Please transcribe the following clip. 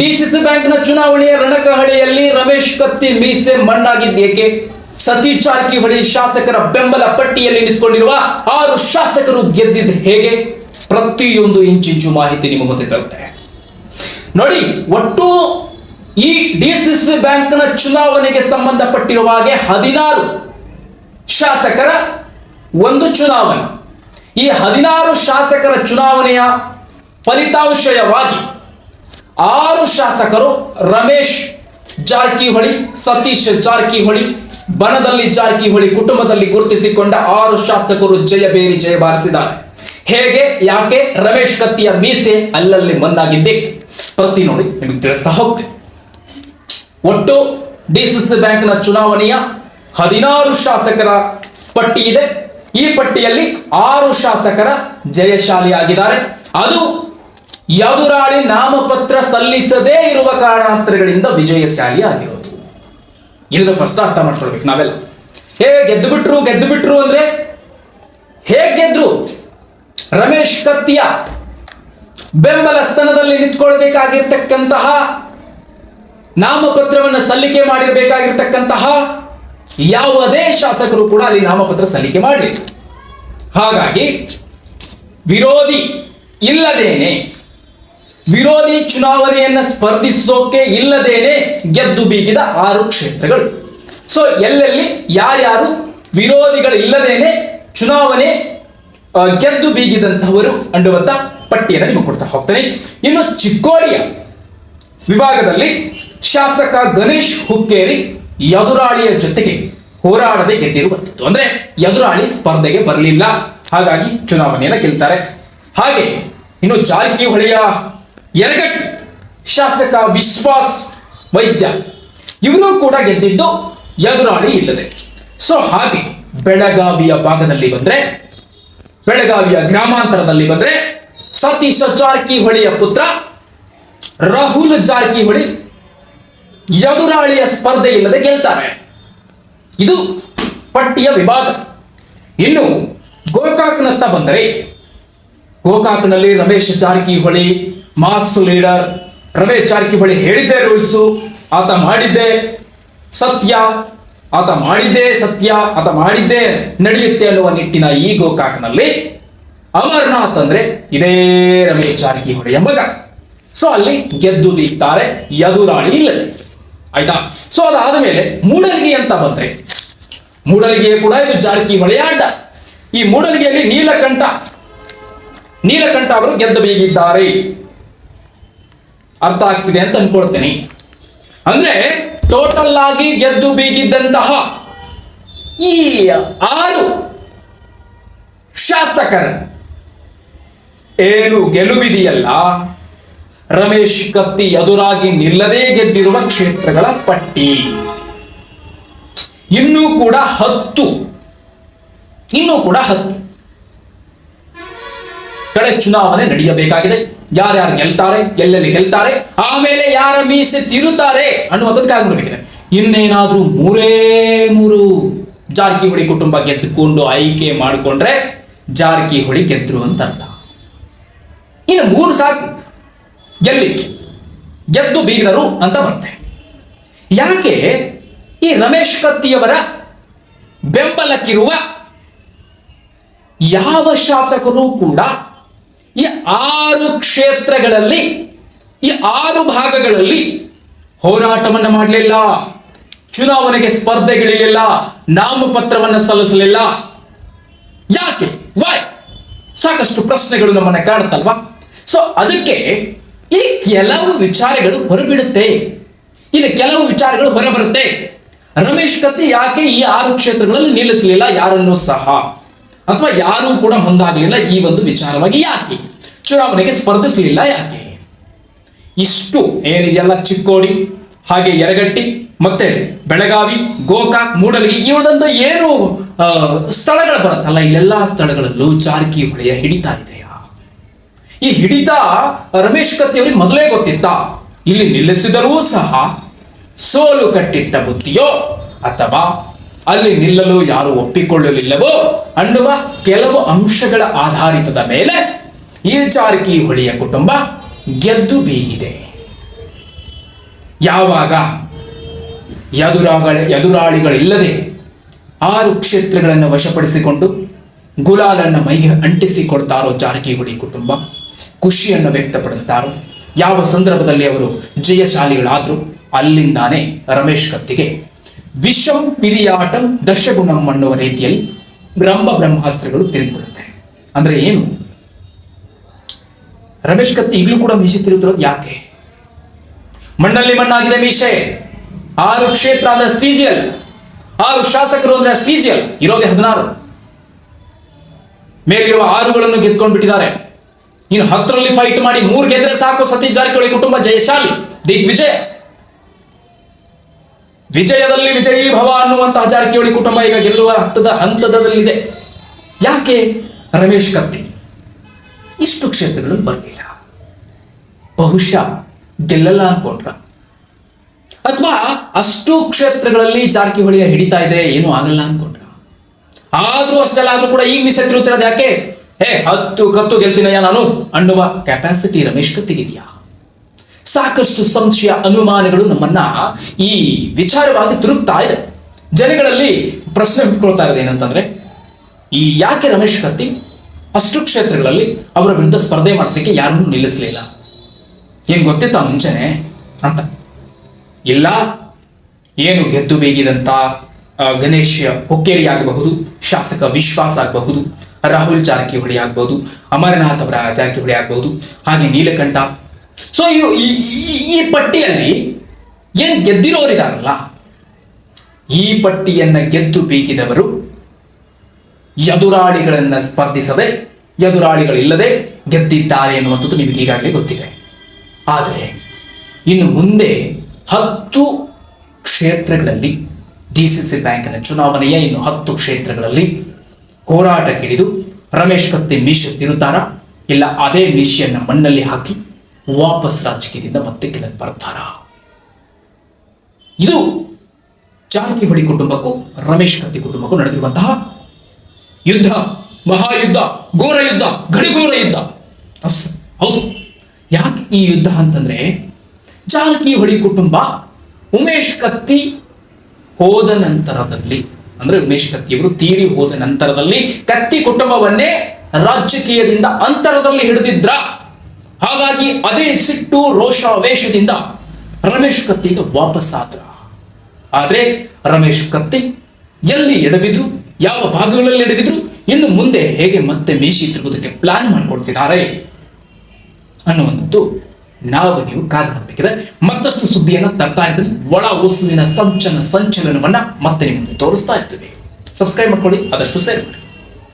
DCC ಬ್ಯಾಂಕ್ನ ಚುನಾವಣೆಯ ರಣಕಹಳಿಯಲ್ಲಿ ರಮೇಶ್ ಕತ್ತಿ ಮೀಸೆ ಮಣ್ಣಾಗಿದ್ದೇಕೆ ಸತೀಶ್ ಜಾರಕಿಹೊಳಿ ಶಾಸಕರ ಬೆಂಬಲ ಪಟ್ಟಿಯಲ್ಲಿ ನಿಂತ್ಕೊಂಡಿರುವ ಆರು ಶಾಸಕರು ಗೆದ್ದಿದ್ದು ಹೇಗೆ? ಪ್ರತಿಯೊಂದು ಇಂಚಿಂಚು ಮಾಹಿತಿ ನಿಮ್ಮ ಮುಂದೆ ತರುತ್ತೆ ನೋಡಿ, ಒಟ್ಟು ಈ ಡಿಸಿಸಿ ಬ್ಯಾಂಕ್ನ ಚುನಾವಣೆಗೆ ಸಂಬಂಧಪಟ್ಟಿರುವ ಹಾಗೆ ಹದಿನಾರು ಶಾಸಕರ ಒಂದು ಚುನಾವಣೆ. ಈ ಹದಿನಾರು ಶಾಸಕರ ಚುನಾವಣೆಯ ಫಲಿತಾಂಶಯವಾಗಿ ಆರು ಶಾಸಕರು ರಮೇಶ್ ಜಾರಕಿಹೊಳಿ, ಸತೀಶ್ ಜಾರಕಿಹೊಳಿ ಬನದಲ್ಲಿ ಜಾರಕಿಹೊಳಿ ಕುಟುಂಬದಲ್ಲಿ ಗುರುತಿಸಿಕೊಂಡ ಆರು ಶಾಸಕರು ಜಯಬೇರಿ ಜಯ ಬಾರಿಸಿದ್ದಾರೆ. ಹೇಗೆ, ಯಾಕೆ ರಮೇಶ್ ಕತ್ತಿಯ ಮೀಸೆ ಅಲ್ಲಲ್ಲಿ ಮಣ್ಣಾಗಿದ್ದೆ ಪ್ರತಿ ನೋಡಿ, ನಿಮಗೆ ತಿಳಿಸ್ತಾ ಹೋಗ್ತೇನೆ ಒಟ್ಟು ಡಿಸಿಸಿ ಬ್ಯಾಂಕ್ನ ಚುನಾವಣೆಯ ಹದಿನಾರು ಶಾಸಕರ ಪಟ್ಟಿ ಇದೆ. ಈ ಪಟ್ಟಿಯಲ್ಲಿ ಆರು ಶಾಸಕರ ಜಯಶಾಲಿ ಆಗಿದ್ದಾರೆ ಅದು ಯದುರಾಳಿ ನಾಮಪತ್ರ ಸಲ್ಲಿಸದೇ ಇರುವ ಕಾರಣಾಂತರಗಳಿಂದ ವಿಜಯಶಾಲಿ ಆಗಿರೋದು ಇದನ್ನ ಫಸ್ಟ್ ಅರ್ಥ ಮಾಡ್ಕೊಳ್ಬೇಕು ನಾವೆಲ್ಲ. ಹೇ ಗೆದ್ದು ಬಿಟ್ರು ಗೆದ್ದು ಬಿಟ್ರು ಅಂದ್ರೆ ಹೇಗೆ ಗೆದ್ರು? ರಮೇಶ್ ಕತ್ತಿಯ ಬೆಂಬಲ ಸ್ಥಾನದಲ್ಲಿ ನಿಂತ್ಕೊಳ್ಬೇಕಾಗಿರ್ತಕ್ಕಂತಹ ನಾಮಪತ್ರವನ್ನು ಸಲ್ಲಿಕೆ ಮಾಡಿರಬೇಕಾಗಿರ್ತಕ್ಕಂತಹ ಯಾವುದೇ ಶಾಸಕರು ಕೂಡ ಅಲ್ಲಿ ನಾಮಪತ್ರ ಸಲ್ಲಿಕೆ ಮಾಡಲಿಲ್ಲ. ಹಾಗಾಗಿ ವಿರೋಧಿ ಇಲ್ಲದೇನೆ ವಿರೋಧಿ ಚುನಾವಣೆಯನ್ನ ಸ್ಪರ್ಧಿಸೋಕೆ ಇಲ್ಲದೇನೆ ಗೆದ್ದು ಬೀಗಿದ ಆರು ಕ್ಷೇತ್ರಗಳು. ಸೊ ಎಲ್ಲೆಲ್ಲಿ ಯಾರ್ಯಾರು ವಿರೋಧಿಗಳು ಇಲ್ಲದೇನೆ ಚುನಾವಣೆ ಗೆದ್ದು ಬೀಗಿದಂತಹವರು ಅನ್ನುವಂತ ಪಟ್ಟಿಯನ್ನು ನಿಮಗೆ ಕೊಡ್ತಾ ಹೋಗ್ತೇನೆ. ಇನ್ನು ಚಿಕ್ಕೋಡಿಯ ವಿಭಾಗದಲ್ಲಿ ಶಾಸಕ ಗಣೇಶ್ ಹುಕ್ಕೇರಿ ಯದುರಾಳಿಯ ಜೊತೆಗೆ ಹೋರಾಡದೆ ಗೆದ್ದಿರುವಂಥದ್ದು. ಅಂದ್ರೆ ಯದುರಾಳಿ ಸ್ಪರ್ಧೆಗೆ ಬರಲಿಲ್ಲ. ಹಾಗಾಗಿ ಚುನಾವಣೆಯನ್ನು ಗೆಲ್ತಾರೆ. ಹಾಗೆ, ಇನ್ನು ಜಾರಕಿಹೊಳಿಯ ಯರಗಟ್ಟಿ ಶಾಸಕ ವಿಶ್ವಾಸ್ ವೈದ್ಯ, ಇವರು ಕೂಡ ಗೆದ್ದಿದ್ದು ಎದುರಾಳಿ ಇಲ್ಲದೆ. ಸೊ ಹಾಗೆ ಬೆಳಗಾವಿಯ ಭಾಗದಲ್ಲಿ ಬಂದ್ರೆ, ಬೆಳಗಾವಿಯ ಗ್ರಾಮಾಂತರದಲ್ಲಿ ಬಂದ್ರೆ, ಸತೀಶ ಜಾರಕಿಹೊಳಿಯ ಪುತ್ರ ರಾಹುಲ್ ಜಾರಕಿಹೊಳಿ ಎದುರಾಳಿಯ ಸ್ಪರ್ಧೆ ಇಲ್ಲದೆ ಗೆಲ್ತಾರೆ. ಇದು ಪಟ್ಟಿಯ ವಿಭಾಗ. ಇನ್ನು ಗೋಕಾಕ್ನತ್ತ ಬಂದರೆ, ಗೋಕಾಕ್ನಲ್ಲಿ ರಮೇಶ್ ಜಾರಕಿಹೊಳಿ ಮಾಸ್ ಲೀಡರ್ ರಮೇಶ್ ಜಾರಕಿಹೊಳಿ ಹೇಳಿದ್ದೇ ರೂಲ್ಸು ಆತ ಮಾಡಿದ್ದೆ ಸತ್ಯ, ಆತ ಮಾಡಿದ್ದೇ ಸತ್ಯ, ಆತ ಮಾಡಿದ್ದೇ ನಡೆಯುತ್ತೆ ಅನ್ನುವ ನಿಟ್ಟಿನ ಈ ಗೋಕಾಕ್ನಲ್ಲಿ ಅಮರ್ನಾಥ್ ಅಂದ್ರೆ ಇದೇ ರಮೇಶ್ ಜಾರಕಿಹೊಳಿಯ ಮಗ ಸೊ ಅಲ್ಲಿ ಗೆದ್ದು ದೀಕ್ತಾರೆ ಯದುರಾಳಿ ಇಲ್ಲದೆ. ಆಯ್ತಾ? ಸೊ ಅದಾದ ಮೇಲೆ ಮೂಡಲಿಗೆ ಅಂತ ಬಂದ್ರೆ ಮೂಡಲಿಗೆ ಕೂಡ ಇದು ಜಾರಕಿಹೊಳಿಯ ಅಡ್ಡ ಈ ಮೂಡಲಿಗೆಯಲ್ಲಿ ನೀಲಕಂಠ ನೀಲಕಂಠ ಅವರು ಗೆದ್ದು ಬೀಗಿದ್ದಾರೆ. ಅರ್ಥ ಆಗ್ತಿದೆ ಅಂತ ಅನ್ಕೊಳ್ತೇನೆ. ಅಂದ್ರೆ ಟೋಟಲ್ ಆಗಿ ಗೆದ್ದು ಬೀಗಿದ್ದಂತಹ ಈ ಆರು ಶಾಸಕರ. ಏನು ಗೆಲುವಿದೆಯಲ್ಲ? ರಮೇಶ್ ಕತ್ತಿ ಎದುರಾಗಿ ನಿಲ್ಲದೆ ಗೆದ್ದಿರುವ ಕ್ಷೇತ್ರಗಳ ಪಟ್ಟಿ. ಇನ್ನೂ ಕೂಡ ಹತ್ತು. ಇನ್ನೂ ಕೂಡ ಹತ್ತು. ಕಡೆ ಚುನಾವಣೆ ನಡೆಯಬೇಕಾಗಿದೆ. ಯಾರ್ಯಾರು ಗೆಲ್ತಾರೆ, ಎಲ್ಲೆಲ್ಲಿ ಗೆಲ್ತಾರೆ, ಆಮೇಲೆ ಯಾರ ಮೀಸೆ ತಿರುತ್ತಾರೆ ಅನ್ನುವಂಥದ್ದು ಕಾಯ್ಬಿಡ್ಬೇಕಿದೆ ಇನ್ನೇನಾದ್ರೂ ಮೂರೇ ಮೂರು ಜಾರಕಿಹೊಳಿ ಕುಟುಂಬ ಗೆದ್ದುಕೊಂಡು ಆಯ್ಕೆ ಮಾಡಿಕೊಂಡ್ರೆ ಜಾರಕಿಹೊಳಿ ಗೆದ್ರು ಅಂತ ಅರ್ಥ. ಇನ್ನು ಮೂರು ಸಾಕು. ಗೆಲ್ಲಿಕ್ಕೆ, ಗೆದ್ದು ಬೀಗರು ಅಂತ ಬರ್ತೆ ಯಾಕೆ? ಈ ರಮೇಶ್ ಕತ್ತಿಯವರ ಬೆಂಬಲಕ್ಕಿರುವ ಯಾವ ಶಾಸಕರು ಕೂಡ ಈ ಆರು ಕ್ಷೇತ್ರಗಳಲ್ಲಿ, ಈ ಆರು ಭಾಗಗಳಲ್ಲಿ ಹೋರಾಟವನ್ನು ಮಾಡಲಿಲ್ಲ, ಚುನಾವಣೆಗೆ ಸ್ಪರ್ಧೆಗಳಿರಲಿಲ್ಲ ನಾಮಪತ್ರವನ್ನು ಸಲ್ಲಿಸಲಿಲ್ಲ. ಯಾಕೆ? ವಾಯ್ ಸಾಕಷ್ಟು ಪ್ರಶ್ನೆಗಳು ನಮ್ಮನ್ನು ಕಾಡುತ್ತಲ್ವಾ ಸೊ ಅದಕ್ಕೆ ಈ ಕೆಲವು ವಿಚಾರಗಳು ಹೊರಬಿಡುತ್ತೆ. ಇಲ್ಲಿ ಕೆಲವು ವಿಚಾರಗಳು ಹೊರಬರುತ್ತೆ. ರಮೇಶ್ ಕತ್ತಿ ಯಾಕೆ ಈ ಆರು ಕ್ಷೇತ್ರಗಳಲ್ಲಿ ನಿಲ್ಲಿಸಲಿಲ್ಲ? ಯಾರನ್ನೂ ಸಹ. ಅಥವಾ ಯಾರೂ ಕೂಡ ಮುಂದಾಗಲಿಲ್ಲ ಈ ಒಂದು ವಿಚಾರವಾಗಿ ಯಾಕೆ? ಚುನಾವಣೆಗೆ ಸ್ಪರ್ಧಿಸಲಿಲ್ಲ ಯಾಕೆ? ಇಷ್ಟು ಏನಿದೆಯಲ್ಲ ಚಿಕ್ಕೋಡಿ, ಹಾಗೆ ಯರಗಟ್ಟಿ, ಮತ್ತೆ ಬೆಳಗಾವಿ, ಗೋಕಾಕ್, ಮೂಡಲಗಿ ಇವಳದಂತ ಏನು ಸ್ಥಳಗಳು ಬರುತ್ತಲ್ಲ, ಇಲ್ಲೆಲ್ಲ ಸ್ಥಳಗಳಲ್ಲೂ ಜಾರಕಿಹೊಳಿಯ ಹಿಡಿತಾ ಇದೆಯಾ? ಈ ಹಿಡಿತ ರಮೇಶ್ ಕತ್ತಿಯವರಿಗೆ ಮೊದಲೇ ಗೊತ್ತಿತ್ತ. ಇಲ್ಲಿ ನಿಲ್ಲಿಸಿದರೂ ಸಹ ಸೋಲು ಕಟ್ಟಿಟ್ಟ ಬುದ್ಧಿಯೋ ಅಥವಾ ಅಲ್ಲಿ ನಿಲ್ಲಲು ಯಾರು ಒಪ್ಪಿಕೊಳ್ಳಲಿಲ್ಲವೋ ಅನ್ನುವ ಕೆಲವು ಅಂಶಗಳ ಆಧಾರಿತದ ಮೇಲೆ ಈ ಜಾರಕಿಹೊಳಿಯ ಕುಟುಂಬ ಗೆದ್ದು ಬೀಗಿದೆ. ಯಾವಾಗ ಎದುರಾಗಳ ಎದುರಾಳಿಗಳಿಲ್ಲದೆ ಆರು ಕ್ಷೇತ್ರಗಳನ್ನು ವಶಪಡಿಸಿಕೊಂಡು ಗುಲಾಲನ್ನು ಮೈಗೆ ಅಂಟಿಸಿಕೊಡ್ತಾರೋ ಜಾರಕಿಹೊಳಿ ಕುಟುಂಬ? ಖುಷಿಯನ್ನು ವ್ಯಕ್ತಪಡಿಸ್ತಾರೋ? ಯಾವ ಸಂದರ್ಭದಲ್ಲಿ ಅವರು ಜಯಶಾಲಿಗಳಾದರೂ ಅಲ್ಲಿಂದಾನೇ ರಮೇಶ್ ಕತ್ತಿಗೆ ವಿಷಂ ಪಿರಿಯಾಟಂ ದಶಗುಣಂ ಅನ್ನುವ ರೀತಿಯಲ್ಲಿ ಬ್ರಹ್ಮ ಬ್ರಹ್ಮಾಸ್ತ್ರಗಳು ತಿರುಗಿಬಿಡುತ್ತೆ. ಅಂದ್ರೆ ಏನು? ರಮೇಶ್ ಕತ್ತಿ ಈಗಲೂ ಕೂಡ ಮೀಸೆ ತಿರುತ್ತಿರೋದು ಯಾಕೆ? ಮಣ್ಣಲ್ಲಿ ಮಣ್ಣಾಗಿದೆ ಮೀಸೆ ಆರು ಕ್ಷೇತ್ರ ಅಂದ್ರೆ ಸಿಜಿಎಲ್ ಆರು ಶಾಸಕರು ಅಂದ್ರೆ ಸಿಜಿಎಲ್ ಇರೋದೇ ಹದಿನಾರು. ಮೇಲಿರುವ ಆರುಗಳನ್ನು ಗೆದ್ಕೊಂಡು ಬಿಟ್ಟಿದ್ದಾರೆ. ನೀನು ಹತ್ತರಲ್ಲಿ ಫೈಟ್ ಮಾಡಿ ಮೂರು ಗೆದ್ರೆ ಸಾಕು ಸತೀಶ್ ಜಾರಕಿಹೊಳಿ ಕುಟುಂಬ. ಜಯಶಾಲಿ ದಿಗ್ವಿಜಯ ವಿಜಯದಲ್ಲಿ ವಿಜಯೀ ಭವ ಅನ್ನುವಂತಹ ಜಾರಕಿಹೊಳಿ ಕುಟುಂಬ ಈಗ ಗೆಲ್ಲುವ ಹಂತದ ಹಂತದಲ್ಲಿದೆ. ಯಾಕೆ? ರಮೇಶ್ ಕತ್ತಿ. ಇಷ್ಟು ಕ್ಷೇತ್ರಗಳು ಬರಲಿಲ್ಲ. ಬಹುಶಃ ಗೆಲ್ಲಲ್ಲ ಅನ್ಕೊಂಡ್ರ. ಅಥವಾ ಅಷ್ಟು ಕ್ಷೇತ್ರಗಳಲ್ಲಿ ಜಾರಕಿಹೊಳಿಯ ಹಿಡಿತಾ ಇದೆ, ಏನೂ ಆಗಲ್ಲ ಅನ್ಕೊಂಡ್ರ. ಆದ್ರೂ ಅಷ್ಟೆಲ್ಲ ಆದ್ರೂ ಕೂಡ ಈಗ ಮೀಸೆ ತಿರುತ್ತಿರೋದು ಯಾಕೆ? ಹೇ, ಹತ್ತು ಕತ್ತು ಗೆಲ್ತೀನಯ್ಯ ನಾನು. ಅನ್ನುವ ಕೆಪಾಸಿಟಿ ರಮೇಶ್ ಕತ್ತಿಗಿದೆಯಾ? ಸಾಕಷ್ಟು ಸಂಶಯ, ಅನುಮಾನಗಳು ನಮ್ಮನ್ನ ಈ ವಿಚಾರವಾಗಿ ತಿರುಗ್ತಾ ಇದೆ. ಜನಗಳಲ್ಲಿ ಪ್ರಶ್ನೆ ಹುಟ್ಕೊಳ್ತಾ ಇರೋದು ಏನಂತಂದ್ರೆ, ಈ ಯಾಕೆ ರಮೇಶ್ ಕತ್ತಿ ಅಷ್ಟು ಕ್ಷೇತ್ರಗಳಲ್ಲಿ ಅವರ ವಿರುದ್ಧ ಸ್ಪರ್ಧೆ ಮಾಡಿಸ್ಲಿಕ್ಕೆ ಯಾರನ್ನೂ ನಿಲ್ಲಿಸಲಿಲ್ಲ. ಏನ್ ಗೊತ್ತಿತ್ತಾ ಮುಂಚೆನೆ? ಅಂತ. ಇಲ್ಲ, ಏನು ಗೆದ್ದು ಬೇಗಿದಂತ ಗಣೇಶ ಹುಕ್ಕೇರಿ ಆಗಬಹುದು, ಶಾಸಕ ವಿಶ್ವಾಸ ಆಗಬಹುದು, ರಾಹುಲ್ ಜಾರಕಿಹೊಳಿ ಆಗಬಹುದು, ಅಮರನಾಥ್ ಅವರ ಜಾರಕಿಹೊಳಿ ಆಗಬಹುದು, ಹಾಗೆ ನೀಲಕಂಠ. ಸೊ ಈ ಪಟ್ಟಿಯಲ್ಲಿ ಏನ್ ಗೆದ್ದಿರೋರಿದಾರಲ್ಲ, ಈ ಪಟ್ಟಿಯನ್ನ ಗೆದ್ದು ಬೀಗಿದವರು ಎದುರಾಳಿಗಳನ್ನ ಸ್ಪರ್ಧಿಸದೆ ಎದುರಾಳಿಗಳಿಲ್ಲದೆ ಗೆದ್ದಿದ್ದಾರೆ ಎನ್ನುವಂಥದ್ದು ನಿಮಗೆ ಈಗಾಗಲೇ ಗೊತ್ತಿದೆ. ಆದರೆ ಇನ್ನು ಮುಂದೆ ಹತ್ತು ಕ್ಷೇತ್ರಗಳಲ್ಲಿ ಡಿ ಸಿ ಸಿ ಬ್ಯಾಂಕಿನ ಚುನಾವಣೆಯ ಇನ್ನು ಹತ್ತು ಕ್ಷೇತ್ರಗಳಲ್ಲಿ ಹೋರಾಟಕ್ಕಿಳಿದು ರಮೇಶ್ ಕತ್ತೆ ಮೀಶ ತಿರುತ್ತಾರ ಇಲ್ಲ, ಅದೇ ಮೀಶೆಯನ್ನು ಮಣ್ಣಲ್ಲಿ ಹಾಕಿ ವಾಪಸ್ ರಾಜಕೀಯದಿಂದ ಮತ್ತೆ ಕೆಳಗೆ ಬರ್ತಾರ? ಇದು ಜಾರಕಿಹೊಳಿ ಕುಟುಂಬಕ್ಕೂ ರಮೇಶ್ ಕತ್ತಿ ಕುಟುಂಬಕ್ಕೂ ನಡೆದಿರುವಂತಹ ಯುದ್ಧ. ಮಹಾಯುದ್ಧ ಘೋರ ಯುದ್ಧ ಗಡಿಘೋರ ಯುದ್ಧ. ಅಷ್ಟು. ಹೌದು. ಯಾಕೆ ಈ ಯುದ್ಧ ಅಂತಂದ್ರೆ ಜಾರಕಿಹೊಳಿ ಕುಟುಂಬ ಉಮೇಶ್ ಕತ್ತಿ ಹೋದ ನಂತರದಲ್ಲಿ, ಅಂದ್ರೆ ಉಮೇಶ್ ಕತ್ತಿಯವರು ತೀರಿ ಹೋದ ನಂತರದಲ್ಲಿ ಕತ್ತಿ ಕುಟುಂಬವನ್ನೇ ರಾಜಕೀಯದಿಂದ ಅಂತರದಲ್ಲಿ ಹಿಡಿದಿದ್ರ. ಹಾಗಾಗಿ ಅದೇ ಸಿಟ್ಟು ರೋಷ ವೇಷದಿಂದ ರಮೇಶ್ ಕತ್ತಿಗೆ ವಾಪಸ್ ಆದ್ರ. ಆದ್ರೆ ರಮೇಶ್ ಕತ್ತಿ ಎಲ್ಲಿ ಎಡವಿದ್ರು, ಯಾವ ಭಾಗಗಳಲ್ಲಿ ಎಡವಿದ್ರು ಇನ್ನು ಮುಂದೆ ಹೇಗೆ ಮತ್ತೆ ಮೀಸಿ ತಿರುಗುವುದಕ್ಕೆ ಪ್ಲಾನ್ ಮಾಡಿಕೊಡ್ತಿದ್ದಾರೆ ಅನ್ನುವಂಥದ್ದು ನಾವು ನೀವು ಕಾದು ನೋಡಬೇಕಿದೆ. ಮತ್ತಷ್ಟು ಸುದ್ದಿಯನ್ನು ತರ್ತಾ ಇರ್ತೀನಿ ಒಳ ಉಸುಲಿನ ಸಂಚನ ಸಂಚಲನವನ್ನ ಮತ್ತೆ ನಿಮಗೆ ತೋರಿಸ್ತಾ ಇರ್ತೀವಿ ಸಬ್ಸ್ಕ್ರೈಬ್ ಮಾಡ್ಕೊಳ್ಳಿ, ಆದಷ್ಟು ಸೇರ್